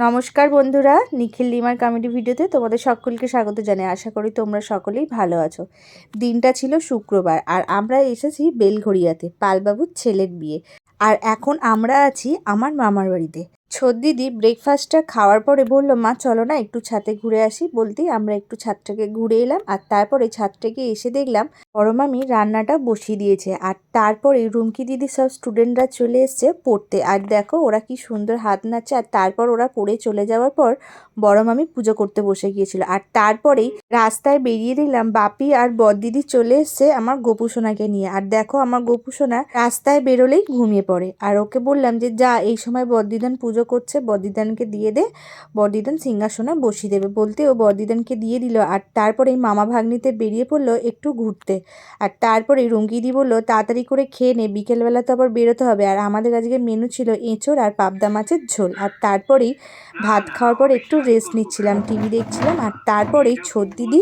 নমস্কার বন্ধুরা, নিখিল লিমার কমেডি ভিডিওতে তোমাদের সকলকে স্বাগত জানাই। আশা করি তোমরা সকলেই ভালো আছো। দিনটা ছিল শুক্রবার আর আমরা এসেছি বেলঘড়িয়াতে, পালবাবুর ছেলের বিয়ে। আর এখন আমরা আছি আমার মামার বাড়িতে। দিদি ব্রেকফাস্টটা খাওয়ার পরে বলল, মা, চলো না একটু ছাদে ঘুরে আসি। বলতেই আমরা একটু ছাদটাকে ঘুরে এলাম, আর তারপরে ছাদটাকে এসে দেখলাম বড় মামি রান্নাটা বসিয়ে দিয়েছে, আর তারপরে রুমকি দিদি সব স্টুডেন্টরা চলে এসছে পড়তে। আর দেখো, ওরা কি সুন্দর হাত নাচছে আর তারপর ওরা পড়ে চলে যাওয়ার পর বড় মামি পুজো করতে বসে গিয়েছিল। আর তারপরেই রাস্তায় বেরিয়ে দেখলাম বাপি আর বড়দিদি চলে এসছে আমার গোপুসোনাকে নিয়ে। আর দেখো, আমার গোপুসোনা রাস্তায় বেরোলেই ঘুমিয়ে পড়ে। আর ওকে বললাম যে, যা, এই সময় বড়দিদান পুজো করছে বদিদানকে দিয়ে দে বদিদান সিংহাসনে বসিয়ে দেবে বলতে ও বদিদানকে দিয়ে দিল। আর তারপরে মামা ভাগ্নিতে বেরিয়ে পড়ল একটু ঘুরতে। আর তারপরে রঙ্গিদি বলল, তাড়াতাড়ি করে খেয়ে নে, বিকেলবেলা তো আবার বেরোতে হবে। আর আমাদের আজকে মেনু ছিল এঁচোড় আর পাবদা মাছের ঝোল। আর তারপরেই ভাত খাওয়ার পর একটু রেস্ট নিচ্ছিলাম, টিভি দেখছিলাম। আর তারপরেই ছোট দিদি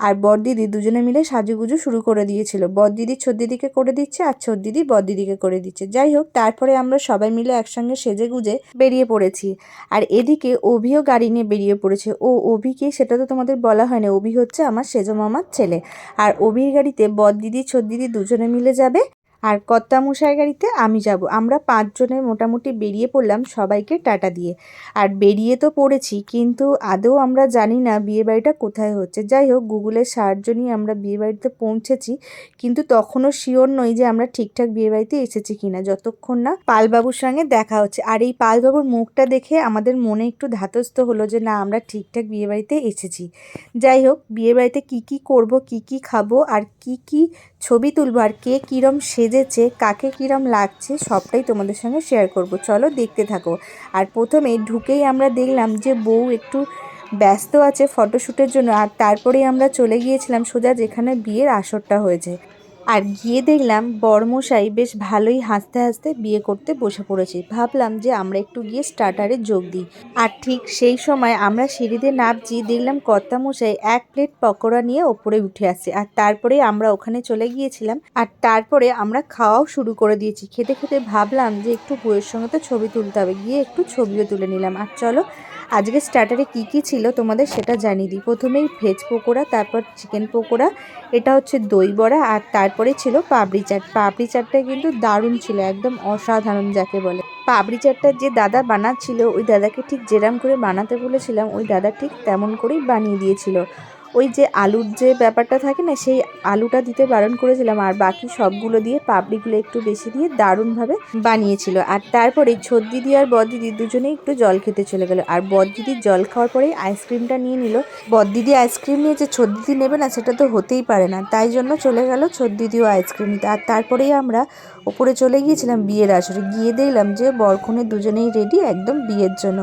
আর বড়দিদি দুজনে মিলে সাজুগুজু শুরু করে দিয়েছিল। বড়দিদি দিদিকে করে দিচ্ছে আর দিদি বড়দিদিকে করে দিচ্ছে। যাই হোক, তারপরে আমরা সবাই মিলে একসঙ্গে সেজে গুজে বেরিয়ে পড়েছি। আর এদিকে অভিও গাড়ি নিয়ে বেরিয়ে পড়েছে। ও অভিকে, সেটা তো তোমাদের বলা হয়নি, অভি হচ্ছে আমার সেজো মামার ছেলে। আর অভির গাড়িতে বড়দিদি দিদি দুজনে মিলে যাবে। আর কর্তামশাই গাড়িতে আমি যাব। আমরা পাঁচজনের মোটামুটি বেরিয়ে পড়লাম সবাইকে টাটা দিয়ে। আর বেরিয়ে তো পড়েছি, কিন্তু আদৌ আমরা জানি না বিয়েবাড়িটা কোথায় হচ্ছে। যাই হোক গুগলের সাহায্য নিয়ে আমরা বিয়েবাড়িতে পৌঁছেছি, কিন্তু তখনও শিওর নই যে আমরা ঠিকঠাক বিয়েবাড়িতে এসেছি কিনা। যতক্ষণ না পালবাবুর সঙ্গে দেখা হচ্ছে। আর এই পালবাবুর মুখটা দেখে আমাদের মনে একটু ধাতস্থ হলো যে না, আমরা ঠিকঠাক বিয়েবাড়িতে এসেছি। যাই হোক, বিয়েবাড়িতে কি কি করব, কি কি খাব, আর কি কি ছবি তুলবো আর কে কীরম সেজেছে, কাকে কীরম লাগছে, সবটাই তোমাদের সঙ্গে শেয়ার করব। চলো দেখতে থাকো। আর প্রথমে ঢুকেই আমরা দেখলাম যে বউ একটু ব্যস্ত আছে ফটোশ্যুটের জন্য। আর তারপরেই আমরা চলে গিয়েছিলাম সোজা যেখানে বিয়ের আসরটা হয়েছে। আর গিয়ে দেখলাম বড়মশাই বেশ ভালোই হাসতে হাসতে বিয়ে করতে বসে পড়েছে। ভাবলাম যে আমরা একটু গিয়ে স্টার্টারে যোগ দিই। আর ঠিক সেই সময় আমরা সিঁড়িতে নামছি, দেখলাম কর্তামশাই এক প্লেট পকোড়া নিয়ে ওপরে উঠে আসছে আর তারপরে আমরা ওখানে চলে গিয়েছিলাম। আর তারপরে আমরা খাওয়াও শুরু করে দিয়েছি। খেতে খেতে ভাবলাম যে একটু বইয়ের সঙ্গে তো ছবি তুলতে হবে। গিয়ে একটু ছবিও তুলে নিলাম। আর চলো আজকে স্টার্টারে কি কি ছিল তোমাদের সেটা জানিয়ে দিই। প্রথমেই ভেজ পকোড়া, তারপর চিকেন পকোড়া, এটা হচ্ছে দই বড়া আর তারপরে ছিল পাপড়ি চাট। পাপড়ি চাটটা কিন্তু দারুণ ছিল, একদম অসাধারণ যাকে বলে। পাপড়ি চাটটা যে দাদা বানাচ্ছিল, ওই দাদাকে ঠিক যেরাম করে বানাতে বলেছিলাম, ওই দাদা ঠিক তেমন করেই বানিয়ে দিয়েছিল। ওই যে আলুর যে ব্যাপারটা থাকে না, সেই আলুটা দিতে বারণ করেছিলাম আর বাকি সবগুলো দিয়ে পাপড়িগুলো একটু বেশি দিয়ে দারুণভাবে বানিয়েছিল। আর তারপরে দিদি আর বদদিদি দুজনেই একটু জল খেতে চলে গেল। আর বদদিদির জল খাওয়ার পরেই আইসক্রিমটা নিয়ে নিল। বদদিদি আইসক্রিম নিয়ে যে দিদি নেবে না, সেটা তো হতেই পারে না। তাই জন্য চলে গেল দিদিও আইসক্রিম নিতে। আর তারপরেই আমরা ওপরে চলে গিয়েছিলাম বিয়ের আসরে। গিয়ে দেখলাম যে বরখনে দুজনেই রেডি একদম বিয়ের জন্য।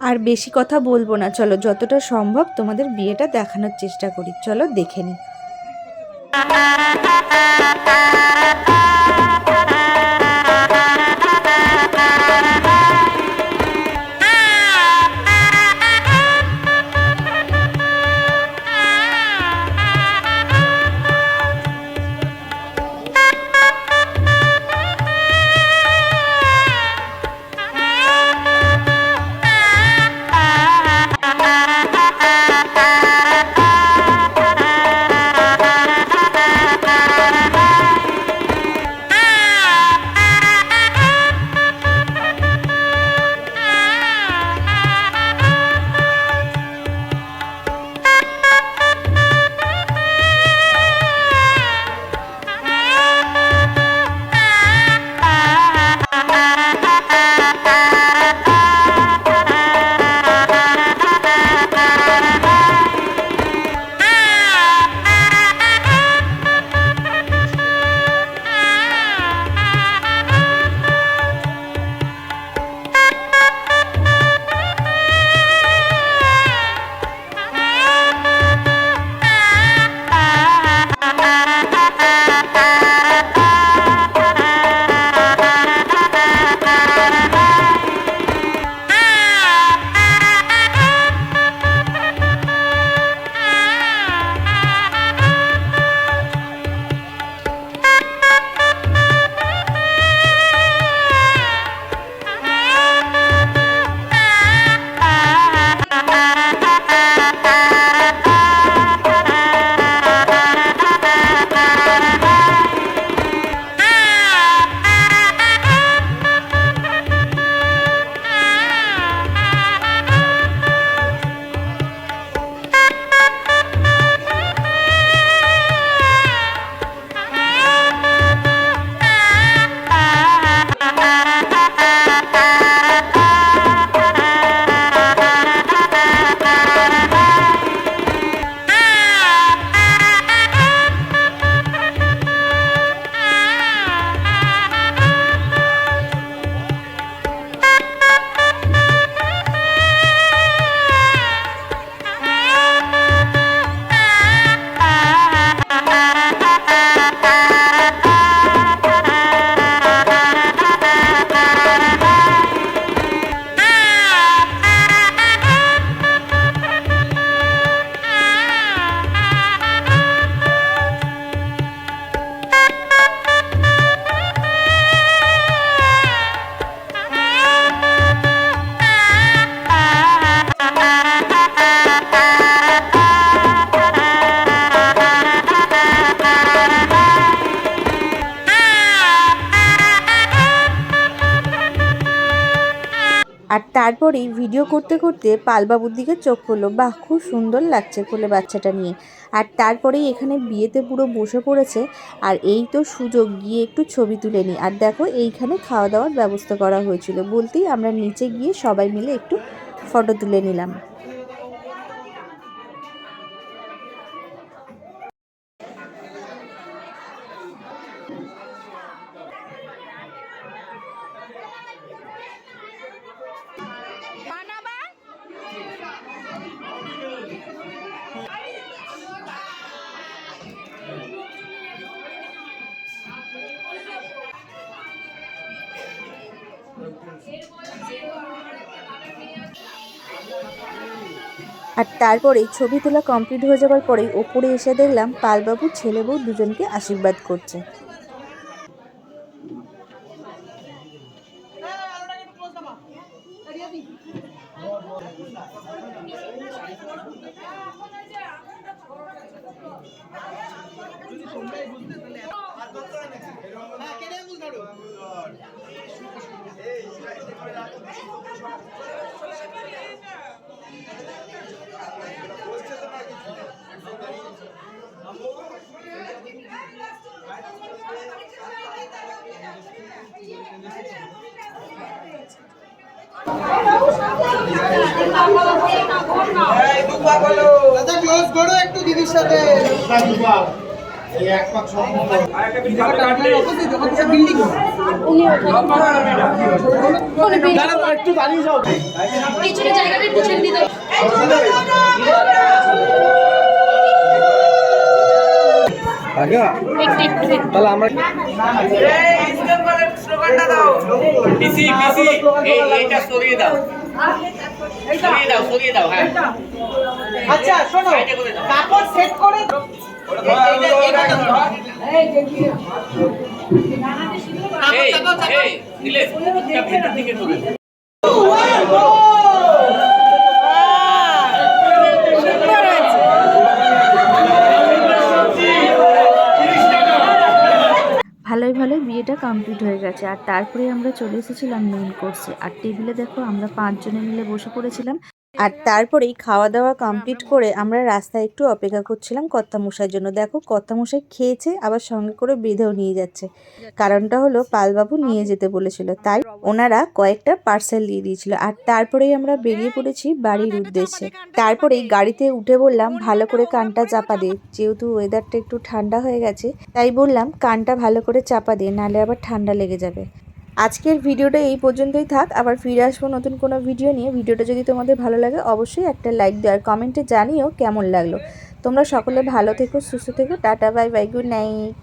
আর বেশি কথা বলব না। চলো, যতটা সম্ভব তোমাদের বিয়েটা দেখানোর চেষ্টা করি। চলো, দেখে নিই তারপরেই ভিডিও করতে করতে পালবাবুর দিকে চোখ পড়ল। বাহ, খুব সুন্দর লাগছে কোলে বাচ্চাটা নিয়ে। আর তারপরেই এখানে বিয়েতে পুরো বসে পড়েছে। আর এই তো সুযোগ, গিয়ে একটু ছবি তুলে নিই আর দেখো, এইখানে খাওয়া দাওয়ার ব্যবস্থা করা হয়েছিল। বলতেই আমরা নিচে গিয়ে সবাই মিলে একটু ফটো তুলে নিলাম। আর তারপরে ছবি তোলা কমপ্লিট হয়ে যাওয়ার পরেই ওপরে এসে দেখলাম পালবাবু ছেলে বউ দুজনকে আশীর্বাদ করছে। দাদা ক্লোজ করো একটু দিদির সাথে একটু দাঁড়িয়ে যাও পিছনে জায়গাটা একটু দিতে তাহলে আমরা পিসি এইটা সরিয়ে দাও হ্যাঁ আচ্ছা শোনো কাপড় সেট করে এই এই নীলেশ এটা ভেতর দিকে চলে যাও। ভালোই ভালোই বিয়েটা কমপ্লিট হয়ে গেছে। আর তারপরে আমরা চলে এসেছিলাম মেন কোর্সে আর টেবিলে দেখো আমরা পাঁচজনে মিলে বসে পড়েছিলাম। আর তারপরেই খাওয়া দাওয়া কমপ্লিট করে আমরা রাস্তায় একটু অপেক্ষা করছিলাম কর্তামশাইয়ের জন্য। দেখো, কর্তামশাই খেয়েছে, আবার সঙ্গে করে বেঁধেও নিয়ে যাচ্ছে। কারণটা হলো পালবাবু নিয়ে যেতে বলেছিল, তাই ওনারা কয়েকটা পার্সেল দিয়ে দিয়েছিল। আর তারপরেই আমরা বেরিয়ে পড়েছি বাড়ির উদ্দেশ্যে। তারপরেই গাড়িতে উঠে বললাম, ভালো করে কানটা চাপা দে, যেহেতু ওয়েদারটা একটু ঠান্ডা হয়ে গেছে, তাই বললাম, কানটা ভালো করে চাপা দে, নালে আবার ঠান্ডা লেগে যাবে। আজকের ভিডিওটা এই পর্যন্তই থাক। আবার ফিরে আসব নতুন কোনো ভিডিও নিয়ে। ভিডিওটা যদি তোমাদের ভালো লাগে, অবশ্যই একটা লাইক দেওয়ার কমেন্টে জানিও কেমন লাগল। তোমরা সকলে ভালো থেকো, সুস্থ থেকো। Tata, bye bye, good night.